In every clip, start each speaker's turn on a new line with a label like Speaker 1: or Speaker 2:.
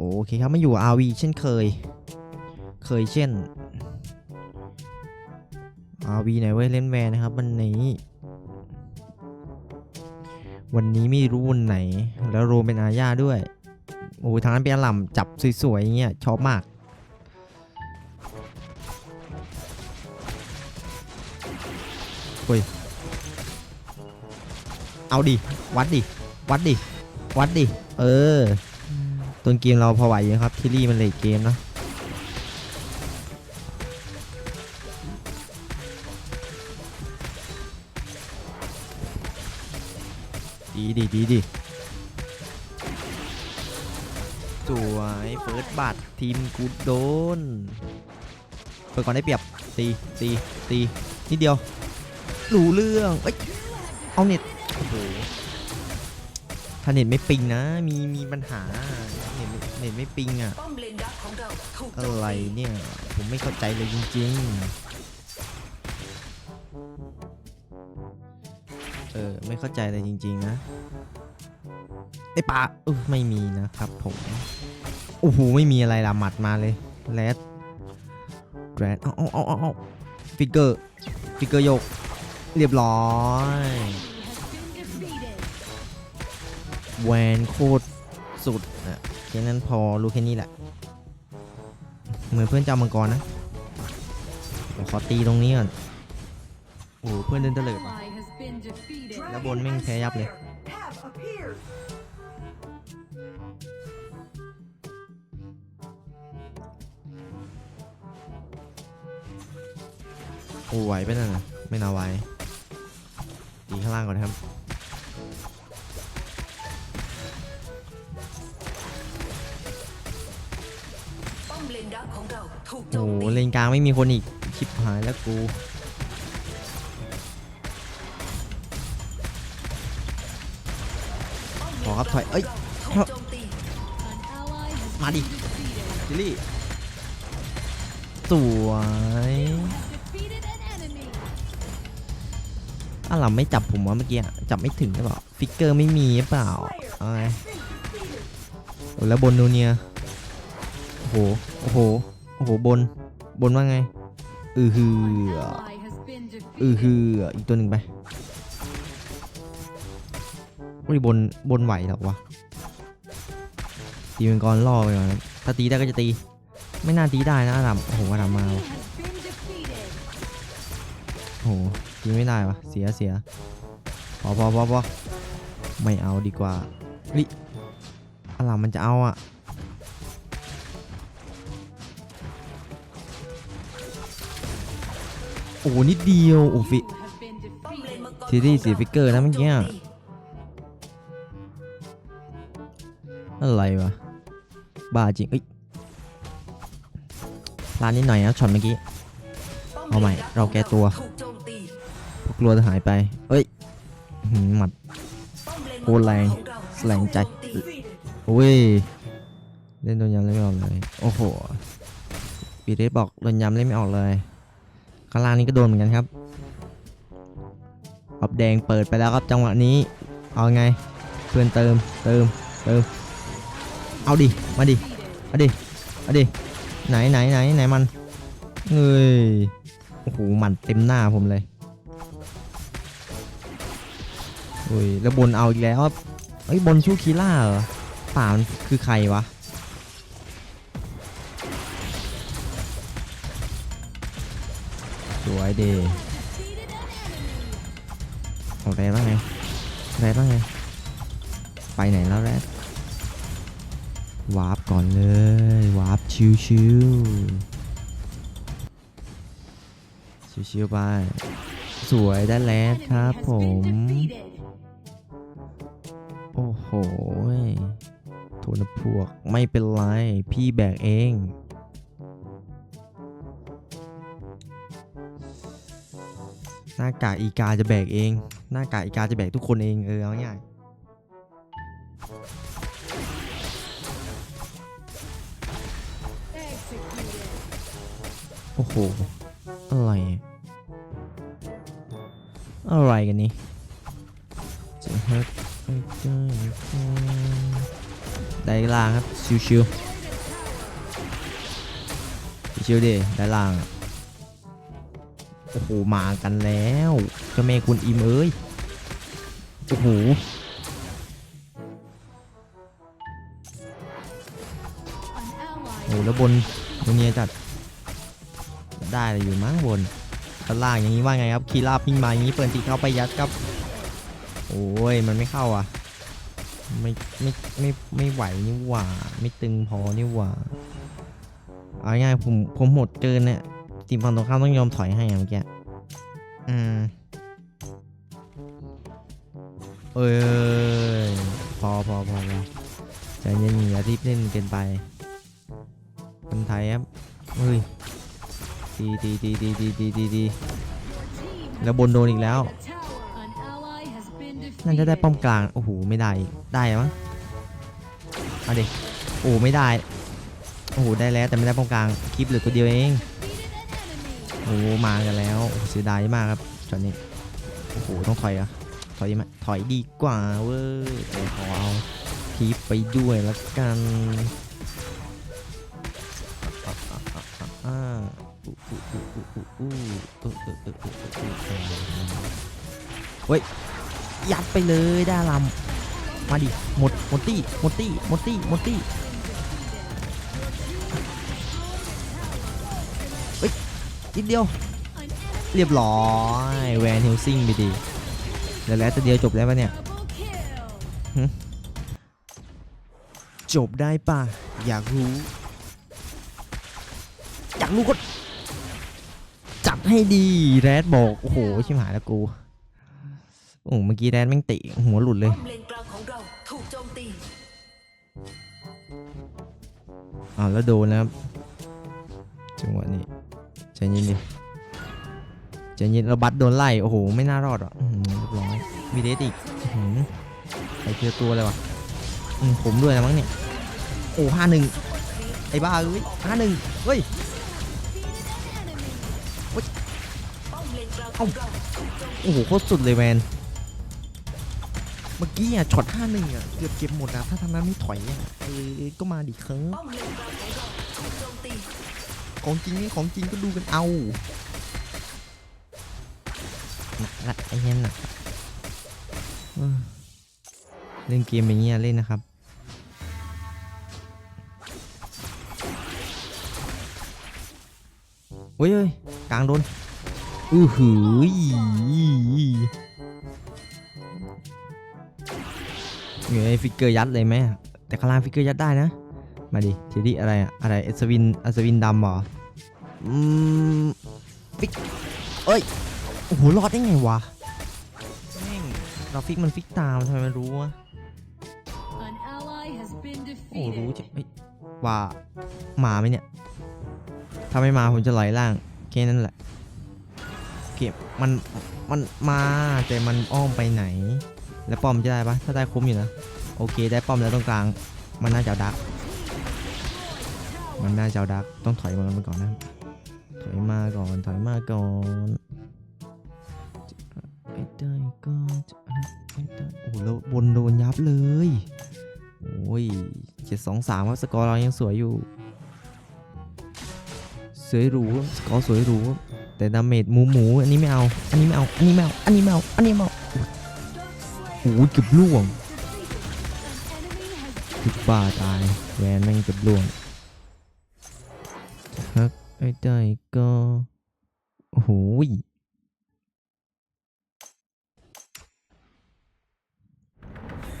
Speaker 1: โอเคครับมาอยู่อาวีเช่นเคย เคยเช่นอาวีไหนเว้ยเล่นแวนนะครับวันนี้ วันนี้ไม่รู้วันไหน แล้วโรมเป็นอาญาด้วย โอ้ยทางนั้นเป็นอล่ำจับสวยๆอย่างเงี้ยชอบมากเอาดิ วัดดิ วัดดิ วัดดิ เออ ต้นเกมเราพอไหวอยู่ครับทิลลี่มันเลทเกมนะดีดีดีดีสวยเฟิร์สบัตรทีมกูโดนเปิดก่อนได้เปรียบตีตีตีนิดเดียวรู้เรื่องเอ้ยเอาเน็ตโอ้โห ถ้าเน็ตไม่ปิงนะ มีมีปัญหา เน็ตเน็ตไม่ปิงอะ
Speaker 2: อะ
Speaker 1: ไรเนี่ย ผมไม่เข้าใจเลยจริง ๆ เออ ไม่เข้าใจเลยจริง ๆ นะ ไอปลาเออไม่มีนะครับผม โอ้โห ไม่มีอะไรละหมัดมาเลยแรดแรดเอาเอาเอาเอาเอาฟิกเกอร์ ฟิกเกอร์โยก เรียบร้อย แวนโคตรสุดอะแค่นั้นพอรู้แค่นี้แหละ เหมือนเพื่อนจะเอามังกรนะขอตีตรงนี้ก่อน โอ้เพื่อนเดินเตลิดแล้วบนแม่งแพ้ยับเลยโอ้ไหวไปนั่นนะไม่น่าไหวตีข้างล่างก่อนนะครับ
Speaker 2: ดักของเราถูกโจ
Speaker 1: โอ้
Speaker 2: ม
Speaker 1: โห
Speaker 2: ตี
Speaker 1: เลนกลางไม่มีคนอีกชิบหายแล้วกูขอครับถอยเอ้ย
Speaker 2: ถูกโจมตี
Speaker 1: มาดิจิลลี่สวยอะเราไม่จับผมว่าเมื่อกี้อะจับไม่ถึงหรือเปล่าฟิกเกอร์ไม่มีหรือเปล่าเอาไงโอ้แล้วบนนูเนีย โอ้โห โอ้โห โอ้โห บน บนว่าไง อือฮือ อือฮือ อีกตัวหนึ่งไปอุ้ยบน บนไหวหรอกวะ ตีเป็นกรล่อไปก่อนนะถ้าตีได้ก็จะตี ไม่น่าตีได้นะอาดัมโอ้โหอาดัมมาว่ะโอ้โห ตีไม่ได้วะเสียเสียพอพอพอพอไม่เอาดีกว่าเฮ้ยอาดัมมันจะเอาอะ โอ้โหนิดเดียวโอ้ฟิ
Speaker 2: ป้อมเลนมังกร
Speaker 1: ทีที่สีฟิกเกอร์นะเมื่อกี้อะอะไรวะบ้าจริงเอ้ยร้านนิดหน่อยนะช็อตเมื่อกี้ เอาใหม่ เราแก้ตัว
Speaker 2: กโจมตี
Speaker 1: พวกกลัวจะหายไปเอ้ยหืมหมัดโคตรแรงแรงใจ
Speaker 2: ถูกโจมตี
Speaker 1: โอ้ยเล่นโดนยำเล่นไม่ออกเลย โอ้โหปีเดสบอกโดนยำเล่นไม่ออกเลย ข้างล่างนี้ก็โดนเหมือนกันครับปับแดงเปิดไปแล้วครับจังหวะนี้ เอาไง เพื่อนเติม เติม เติม เอาดิ มาดิ เอาดิ เอาดิ ไหนไหนไหนไหนมันเงยโอ้โหหมันเต็มหน้าผมเลยโอ้ย แล้วบนเอาอีกแล้วครับเอ้ย บนชูคีล่าเหรอป่ามันคือใครวะ วยเดเอาแรดว่าไงแรดว่าไง ไปไหนแล้วแรดวาร์ปก่อนเลยวาร์ปชิวชิวชิวชิวไป สวยได้แรดครับผม โอ้โหโทนพวกไม่เป็นไร พี่แบกเอง หน้ากากอีกาจะแบกเอง หน้ากากอีกาจะแบกทุกคนเองเออเอาง่ายโอ้โห อะไร อะไรกันนี่จะเฮ็ดได้ล่างครับ ชิวๆชิวดิได้ล่างอะ โอ้โหมากันแล้วเจ้าแม่คุณอิมเอ้ยโอ้โหโอ้แล้วบนตรงนี้จัดได้อยู่มั้งบนด้านล่างอย่างนี้ว่าไงครับคีราบวิ่งมาอย่างนี้เปิดตีเข้าไปยัดครับ โอ้ยมันไม่เข้าอะไม่ไม่ไม่ไม่ไหวนี่หว่า ไม่ตึงพอนี่หว่าเอาง่ายผมผมหมดเกินเนี่ย ทีมฝั่งตรงข้ามต้องยอมถอยให้อะเมื่อกี้อืมเอ้ยพอพอพอพอใจเย็นๆอย่ารีบเล่นเกินไปคนไทยครับเฮ้ยตีตีตีตีตีตีตีตีแล้วบนโดนอีกแล้ว น่าจะได้ป้อมกลาง โอ้โห ไม่ได้ ได้มั้งเอาดิโอ้ไม่ได้ โอ้โห ได้แล้วแต่ไม่ได้ป้อมกลาง คลิปเหลือตัวเดียวเอง โอ้มากันแล้วเสียดายมากครับตอนนี้โอ้โหต้องถอยอะถอยไหมถอยดีกว่าเว้ยโอ้ขอเอาทีไปด้วยละกันเฮ้ยยัดไปเลยด้าลำมาดิหมดหมดตี้หมดตี้หมดตี้หมดตี้ นิดเดียว เรียบร้อยแวนเฮลซิงไปดีแล้วแล้วแต่เดียวจบแล้วปะเนี่ยจบได้ปะอยากรู้ อยากรู้ก็จัดให้ดีแรดบอก โอ้โห ชิมหายแล้วกู โอ้โหเมื่อกี้แรดแม่งติหัวหลุดเลย
Speaker 2: อ่า
Speaker 1: แล้วโดนนะครับจังหวะนี้ ใจเย็นดิใจเย็นเราบัตโดนไล่โอ้โหไม่น่ารอดหรอกอื้อหือเรียบร้อยมีเดสอีกอื้อหือใส่เทียตัวเลยวะผมด้วยนะมั้งเนี่ยโอ้ห้าหนึ่งไอ้บ้าเอ้ยห้าหนึ่งเฮ้ย
Speaker 2: เองเราโอ้
Speaker 1: โหโคตรสุดเลยแมนเมื่อกี้อะช็อตห้าหนึ่งอะเกือบเก็บหมดอะถ้าทางนั้นไม่ถอยอะเออก็มาดิครั้ง
Speaker 2: ป้อมเลนกลางของเราถูกโจมตี
Speaker 1: ของจริงนี่ของจริงก็ดูกันเอาหนักละไอ้เนี้ยหนักเล่นเกมอย่างเงี้ยเล่นนะครับเฮ้ยเฮ้ยกลางโดน อือหือเงยฟิกเกอร์ยัดเลยไหมแต่ข้างล่างฟิกเกอร์ยัดได้นะ มาดิทีนี้อะไรอะไรเอัศวินอัศวินดำเหรอ อืมฟิกเอ้ย โอ้โห รอดได้ไงวะ แม่งเราฟิกมันฟิกตามทำไมมันรู้วะ โอ้รู้จะเอ้ยว่ามาไหมเนี่ย ถ้าไม่มาผมจะไหลล่างแค่นั้นแหละ เก็บมันมันมาแต่มันอ้อมไปไหน แล้วป้อมจะได้ปะถ้าได้คุ้มอยู่นะ โอเคได้ป้อมแล้วตรงกลาง มันน่าจะดัก มันน่าจะเอาดักต้องถอยมาก่อนนะ ถอยมาก่อนถอยมาก่อนไอ้ได้ก็จะไอ้ได้โอ้โหแล้วบนโดนยับเลยโอ้ยเจ็ดสองสามครับสกอร์เรายังสวยอยู่ สวยหรูสกอร์สวยหรูแต่ดาเมจหมูหมูอันนี้ไม่เอา อันนี้ไม่เอา อันนี้ไม่เอา อันนี้ไม่เอา อันนี้ไม่เอาโอ้โหเกือบล่วงคือบ้าตายแวนแม่งเกือบล่วง ไอ้ได้ก็ โอ้โหย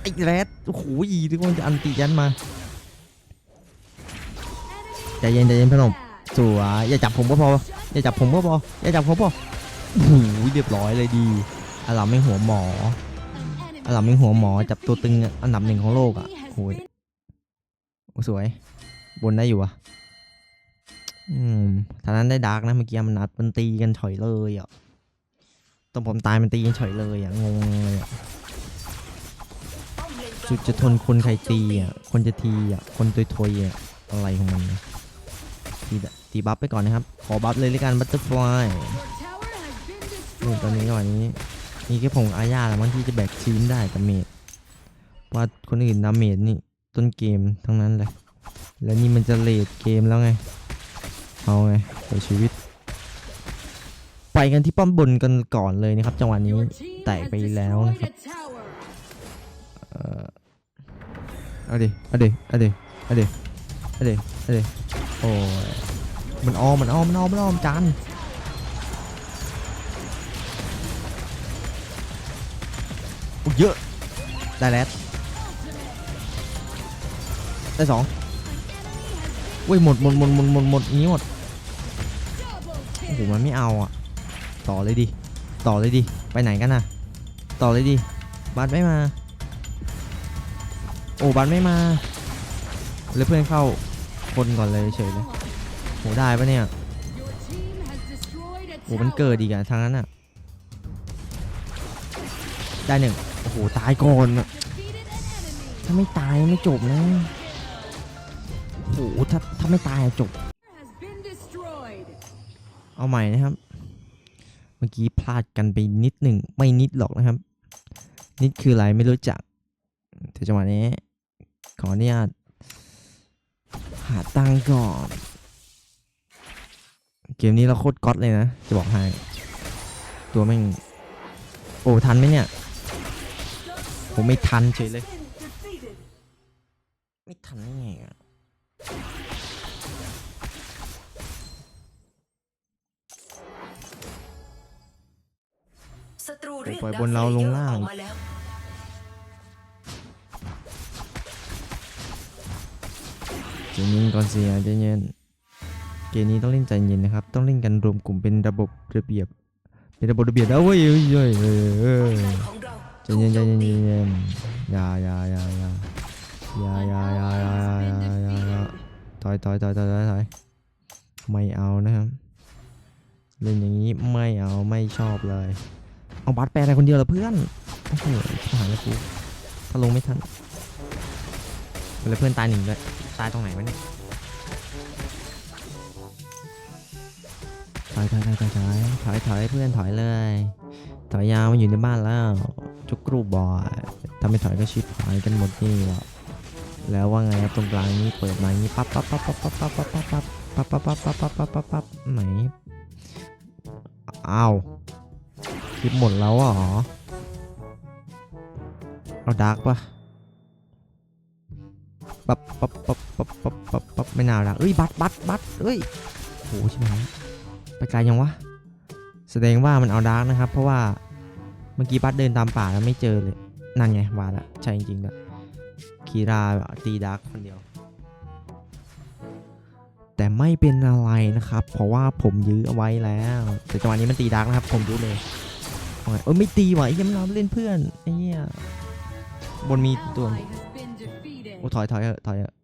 Speaker 1: ไอ้แรดโอ้โหยทุกคนจะอันติยันมาใจเย็นใจเย็นพี่นมสวยอย่าจับผมก็พอ อย่าจับผมก็พอ อย่าจับผมพอโอ้โหเรียบร้อยเลยดีอาลับไม่หัวหมออาลับไม่หัวหมอ จับตัวตึงอันดับหนึ่งของโลกอะโอ้ยโอ้สวย บนได้อยู่อะ อืมทางนั้นได้ดาร์กนะเมื่อกี้มันนัดมันตีกันเฉยเลยอะตอนผมตายมันตีกันเฉยเลยอะงงเลยอะสุดจะทนคนใครตีอะ คนจะทีอะ คนตุยทยๆอะ อะไรของมันตีตีบัฟไปก่อนนะครับ ขอบัฟเลยละกันบัตเตอร์ฟลายนี่ตอนนี้ก่อนนี้มีแค่ผงอาญาแหละมั้งที่จะแบกทีมได้กับเมดว่าคนอื่นดาเมจนี่ต้นเกมทั้งนั้นเลย แล้วนี่มันจะเลดเกมแล้วไง เอาไงเสียชีวิต ไปกันที่ป้อมบนกันก่อนเลยนะครับจังหวะนี้แตกไปแล้วนะครับเออเอาดิเอาดิเอาดิเอาดิเอาดิเอาดิโอ้ยมันอ้อมมันอ้อมมันอ้อมมันอ้อมจานโอ้ยเยอะได้แล้วได้สองเว้ยหมดหมดหมดหมดหมดหมดนี้หมด อ้โหมันไม่เอาอะ ต่อเลยดิต่อเลยดิไปไหนกันน่ะต่อเลยดิบัสไม่มา โอ้บัสไม่มาเลยเพื่อนเข้าคนก่อนเลยเฉยเลยโหได้ปะเนี่ยโอ้มันเกิดอีกอะทางนั้นอะได้หนึ่งโอ้โหตายก่อนอะถ้าไม่ตายไม่จบนะโอ้โหถ้าถ้าไม่ตายจบ เอาใหม่นะครับ เมื่อกี้พลาดกันไปนิดหนึ่งไม่นิดหรอกนะครับ นิดคืออะไรไม่รู้จักแต่จังหวะนี้ ขออนุญาตหาตังก่อน เกมนี้เราโคตรก๊อตเลยนะ จะบอกให้ ตัวแม่ง โอ้ ทันไหมเนี่ย ผมไม่ทันเฉยเลย ไม่ทันได้ไงอะ
Speaker 2: ศัตรูเรียก
Speaker 1: ปล่อยบนเราลงล่าง
Speaker 2: ออกมแล้ว
Speaker 1: ใจเย็นก่อนสิอะใจเย็นเกมนี้ต้องเล่นใจเย็นนะครับ ต้องเล่นกันรวมกลุ่มเป็นระบบระเบียบ เป็นระบบระเบียบแล้วเว้ยเอ้ยเอ้ยเอ้ยเอ้ย
Speaker 2: ของเรา
Speaker 1: ใจเย็นใจเย็นใจเย็นอย่าอย่าอย่าอย่าอย่าอย่าอย่าอย่าอย่าอย่าอย่าถอยถอยถอยถอยถอยถอยไม่เอานะครับ เล่นอย่างนี้ไม่เอาไม่ชอบเลย เอาบัตรแปลอะไรคนเดียวเหรอเพื่อนโอ้โหหายแล้วกูถ้าลงไม่ทันแล้วเพื่อนตายหนึ่งด้วยตายตรงไหนวะเนี่ยถอยถอยถอยถอยถอยถอยถอยเพื่อนถอยเลยถอยยาวมาอยู่ในบ้านแล้วจุกกรูบอยถ้าไม่ถอยก็ชิดถอยกันหมดนี่หรอแล้วว่าไงครับตรงกลางนี้เปิดมานี้ปั๊บปั๊บปั๊บปั๊บปั๊บปั๊บปั๊บปั๊บปั๊บปั๊บปั๊บปั๊บปั๊บปั๊บปั๊บปั๊บไหนอ้าว ลิปหมดแล้วเหรอเอาดาร์กปะปั๊บปั๊บปั๊บปั๊บปั๊บปั๊บปับไม่น่ารักเอ้ยบัตบัตบัตเอ้ยโหชิบหายไปไกลยังวะแสดงว่ามันเอาดาร์กนะครับ เพราะว่าเมื่อกี้บัสเดินตามป่าแล้วไม่เจอเลย นั่นไงวาละใช่จริงๆด้วยคีราตีดาร์กคนเดียว แต่ไม่เป็นอะไรนะครับ เพราะว่าผมยื้อเอาไว้แล้ว แต่จังหวะนี้มันตีดาร์กนะครับ ผมรู้เลย เอาไงเออไม่ตีว่ะไอ้เหี้ยังมันเอาเล่นเพื่อนไอ้เหี้ยบนมีตัวโอ้ถอยถอยเถอะถอยเถอะ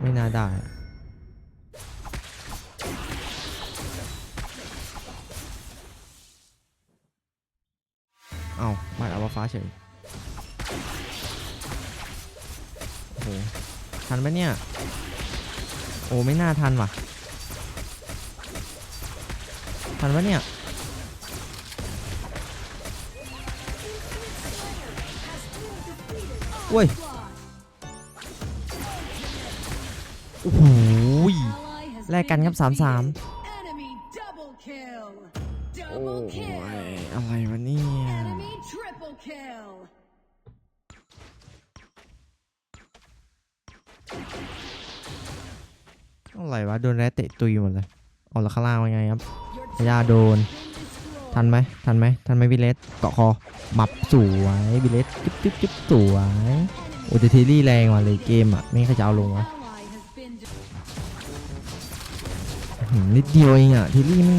Speaker 1: ไม่น่าได้เอาบ้านอัลฟ้าเฉยโอ้โหทันไหมเนี่ย โอ้ไม่น่าทันว่ะ ทันปะเนี่ย โอ้ยโอ้โหแลกกันครับสามสามโอ้ยอะไรวะเนี่ยอะไรวะโดนแรดเตะตุยหมดเลยเอาละข้างล่างว่าไงครับพยาโดน ทันไหมทันไหมทันไหมบิเลสเกาะคอหมับสวยบิเลสจุ๊บจุ๊บจุ๊บสวยโอ้แต่เทลี่แรงว่ะเลยเกมอะไม่งั้นเจะเอาลงวะนิดเดียวเองอะเทลี่ไม่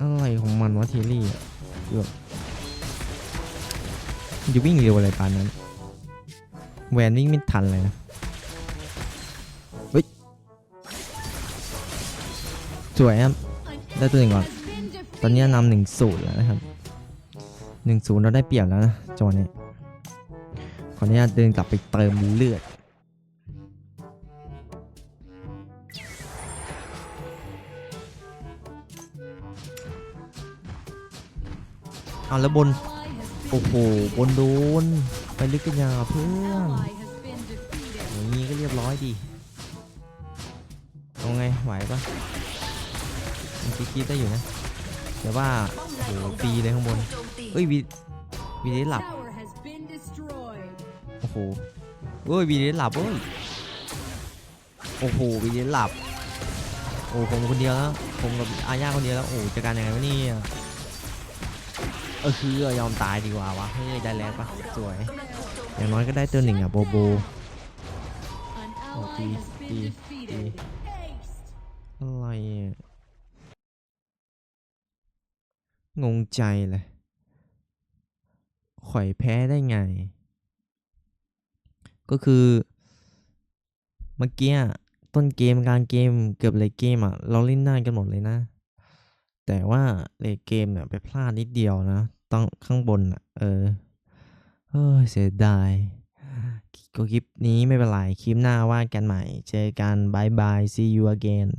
Speaker 1: อะไรของมันวะเทลี่อะแบบมันจะวิ่งเร็วอะไรปานนั้นแวนวิ่งไม่ทันเลยนะ สวยครับ ได้ตัวหนึ่งก่อน ตอนนี้นำหนึ่งศูนย์แล้วนะครับหนึ่งศูนย์เราได้เปรียบแล้วนะจังหวะนี้ ขออนุญาตเดินกลับไปเติมเลือดเอาแล้วบน โอ้โห บนโดน ไปลึกกันยาเพื่อนอย่างนี้ก็เรียกยบร้อยดีเอาไงไหวปะ มันคิดๆได้อยู่นะแต่ว่าโอ้โห
Speaker 2: ของ
Speaker 1: ฟรีเลยข้างบนเอ้ยวีวีได้หลับโอ้โหเอ้ยวีได้หลับเอ้ยโอ้โหวีได้หลับโอ้ผมคนเดียวแล้วผมกับอาญาคนเดียวแล้วโอ้จะการยังไงวะนี่เออคือยอมตายดีกว่าวะเฮ้ยได้แล้วปะสวย อย่างน้อยก็ได้ตัวหนึ่งอะโบโบ
Speaker 3: An
Speaker 1: Oh,
Speaker 3: ally
Speaker 1: D,
Speaker 3: has
Speaker 1: D,
Speaker 3: been defeated. Ace.
Speaker 1: อะไรอะ งงใจเลยข่อยแพ้ได้ไง ก็คือเมื่อกี้ต้นเกมกลางเกมเกือบเลยเกมอะ เราเล่นได้กันหมดเลยนะ แต่ว่าเลยเกมเนี่ยไปพลาดนิดเดียวนะต้องข้างบนอะ เออเฮ้เสียดายก็คลิปนี้ไม่เป็นไร คลิปหน้าว่ากันใหม่ เจอกันบายบาย see you again